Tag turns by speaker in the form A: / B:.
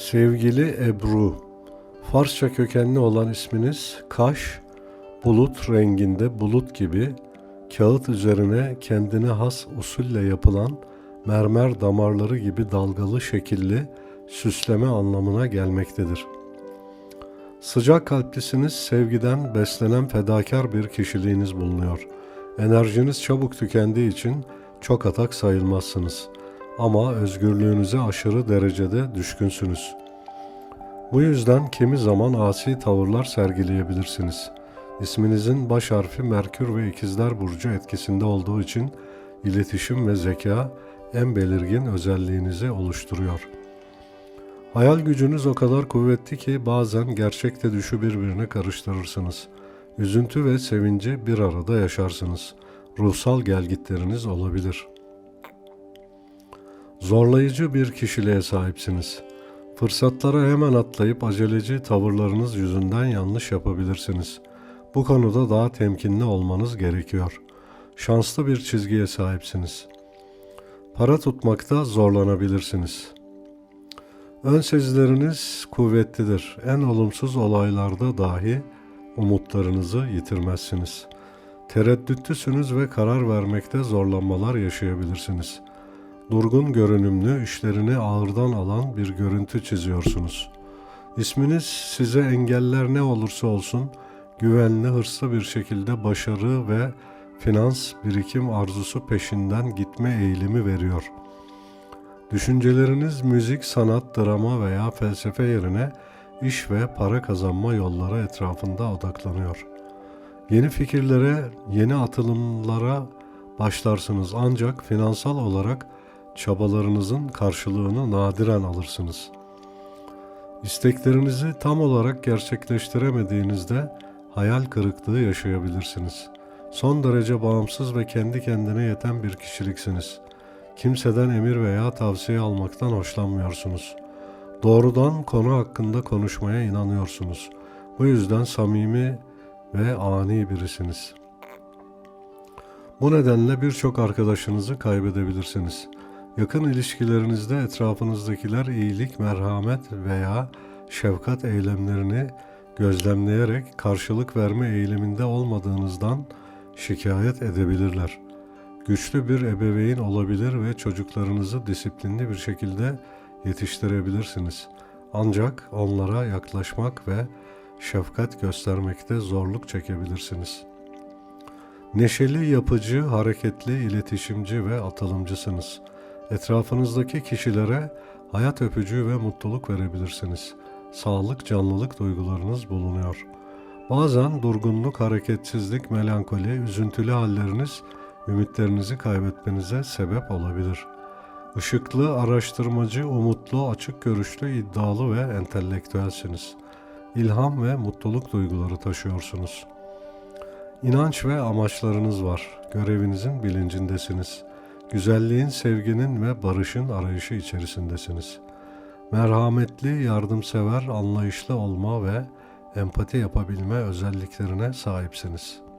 A: Sevgili Ebru, Farsça kökenli olan isminiz Kaş, bulut renginde bulut gibi kağıt üzerine kendine has usulle yapılan mermer damarları gibi dalgalı şekilli süsleme anlamına gelmektedir. Sıcak kalplisiniz, sevgiden beslenen fedakar bir kişiliğiniz bulunuyor. Enerjiniz çabuk tükendiği için çok atak sayılmazsınız. Ama özgürlüğünüze aşırı derecede düşkünsünüz. Bu yüzden kimi zaman asi tavırlar sergileyebilirsiniz. İsminizin baş harfi Merkür ve İkizler Burcu etkisinde olduğu için iletişim ve zeka en belirgin özelliğinizi oluşturuyor. Hayal gücünüz o kadar kuvvetli ki bazen gerçekte düşü birbirine karıştırırsınız. Üzüntü ve sevinci bir arada yaşarsınız. Ruhsal gelgitleriniz olabilir. Zorlayıcı bir kişiliğe sahipsiniz. Fırsatlara hemen atlayıp aceleci tavırlarınız yüzünden yanlış yapabilirsiniz. Bu konuda daha temkinli olmanız gerekiyor. Şanslı bir çizgiye sahipsiniz. Para tutmakta zorlanabilirsiniz. Ön sezileriniz kuvvetlidir. En olumsuz olaylarda dahi umutlarınızı yitirmezsiniz. Tereddütlüsünüz ve karar vermekte zorlanmalar yaşayabilirsiniz. Durgun görünümlü, işlerini ağırdan alan bir görüntü çiziyorsunuz. İsminiz size engeller ne olursa olsun güvenli, hırslı bir şekilde başarı ve finans birikim arzusu peşinden gitme eğilimi veriyor. Düşünceleriniz müzik, sanat, drama veya felsefe yerine iş ve para kazanma yolları etrafında odaklanıyor. Yeni fikirlere, yeni atılımlara başlarsınız ancak finansal olarak çabalarınızın karşılığını nadiren alırsınız. İsteklerinizi tam olarak gerçekleştiremediğinizde hayal kırıklığı yaşayabilirsiniz. Son derece bağımsız ve kendi kendine yeten bir kişiliksiniz. Kimseden emir veya tavsiye almaktan hoşlanmıyorsunuz. Doğrudan konu hakkında konuşmaya inanıyorsunuz. Bu yüzden samimi ve ani birisiniz. Bu nedenle birçok arkadaşınızı kaybedebilirsiniz. Yakın ilişkilerinizde etrafınızdakiler iyilik, merhamet veya şefkat eylemlerini gözlemleyerek karşılık verme eğiliminde olmadığınızdan şikayet edebilirler. Güçlü bir ebeveyn olabilir ve çocuklarınızı disiplinli bir şekilde yetiştirebilirsiniz. Ancak onlara yaklaşmak ve şefkat göstermekte zorluk çekebilirsiniz. Neşeli, yapıcı, hareketli, iletişimci ve atılımcısınız. Etrafınızdaki kişilere hayat öpücüğü ve mutluluk verebilirsiniz. Sağlık, canlılık duygularınız bulunuyor. Bazen durgunluk, hareketsizlik, melankoli, üzüntülü halleriniz ümitlerinizi kaybetmenize sebep olabilir. Işıklı, araştırmacı, umutlu, açık görüşlü, iddialı ve entelektüelsiniz. İlham ve mutluluk duyguları taşıyorsunuz. İnanç ve amaçlarınız var. Görevinizin bilincindesiniz. Güzelliğin, sevginin ve barışın arayışı içerisindesiniz. Merhametli, yardımsever, anlayışlı olma ve empati yapabilme özelliklerine sahipsiniz.''